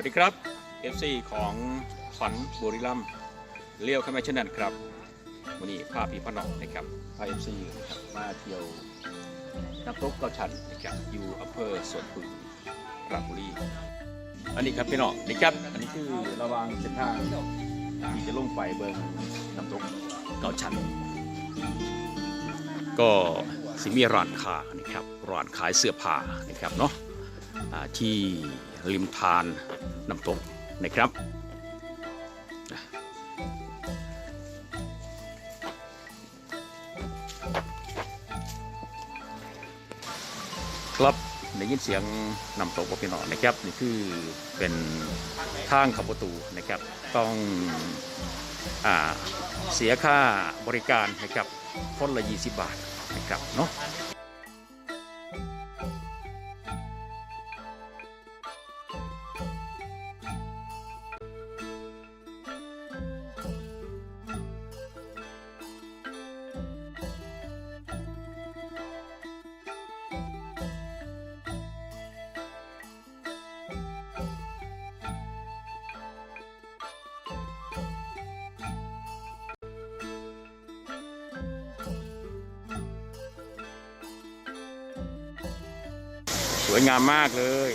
ัสดีครับ FC ของขวัญบุรีรัมเลี้ยวเข้ามาเช่นนั้นครับวันนี้พาพี่พ่อน้องนะครับพา FC นะครับมาเที่ยวน้ำตกเกาชันนะครับอยู่อำเภอสวนพึ่งราชบุรีอันนี้ครับพี่น้องนะครับอันนี้คือระวางเส้นทางที่จะลงไปเบิงน้ำตกเกาชัน ก็สิมีร้านค้านะครับร้านขายเสื้อผ้านะครับเนาะที่ ริมทานน้ำตกนะครับครับได้ยินเสียงนำตกว่าพี่น้องนะครับนี่คือเป็นทางเข้าประตูนะครับ ต้องอ่าเสียค่าบริการนะครับคนละ 20 บาทนะครับเนาะ วยงามมากเลย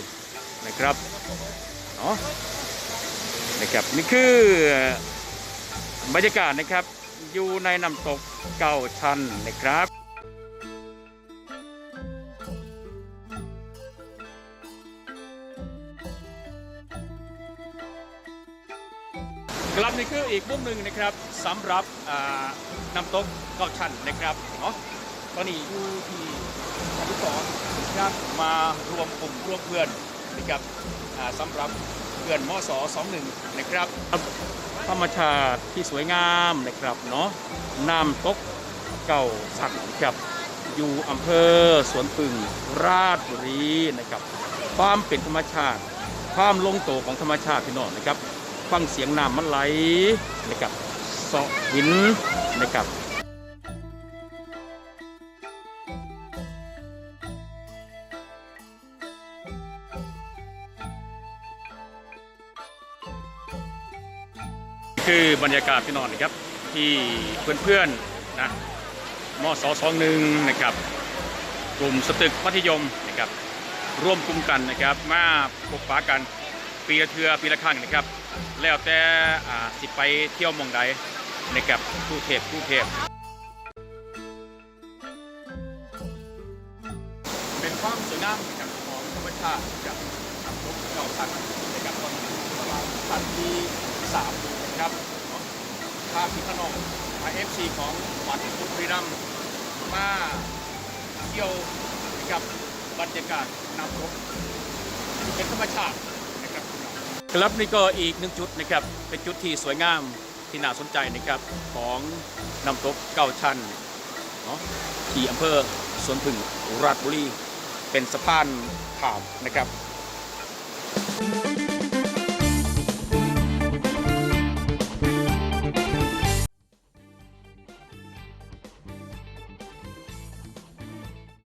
นะครับเนาะนะครับนี่คือบรรยากาศนะครับ อยู่ในน้ำตกเก้าชันนะครับครับนี่คืออีกมุมหนึ่งนะครับสำหรับน้ำตกเก้าชันนะครับเนาะ ตอนนี้อยู่ที่ชั้นที่สองนะครับมารวมกลุ่มร่วมเพื่อนนะครับอ่าสำหรับเพื่อนมศ21นะครับธรรมชาติที่สวยงามนะครับเนาะน้ำตกเก้าชันครับอยู่อำเภอสวนปึงราชบุรีนะครับความเป็นธรรมชาติความลงโตของธรรมชาติพี่น้องนะครับ ฟังเสียงน้ำมันไหลนะครับเสาะหินนะครับ คือบรรยากาศพี่น้องนะครับที่เพื่อนๆนะมศสองหนึ่งนะครับ กลุ่มสตึกมัธยมนะครับ ร่วมกลุ่มกันนะครับ มาพบปะกันปีละเทือปีละครั้งนะครับ แล้วแต่สิไปเที่ยวมองใดนะครับผู้เทพผู้เทพเป็นความสวยงามนะครับของธรรมชาติกับน้ำตกเก่าชันนะครับตอนนี้ประมาณชั้นที่สาม ครับภาพพิพนองมาเอฟซีของวัดบุรีรัมย์มาเที่ยวกับบรรยากาศน้ำตกเป็นธรรมชาตินะครับครับนี่ก็อีกหนึ่งจุดนะครับเป็นจุดที่สวยงามที่น่าสนใจนะครับของน้ำตกเก้าชันเนาะที่อำเภอสวนพึ่งราชบุรีเป็นสะพานผ่ามนะครับ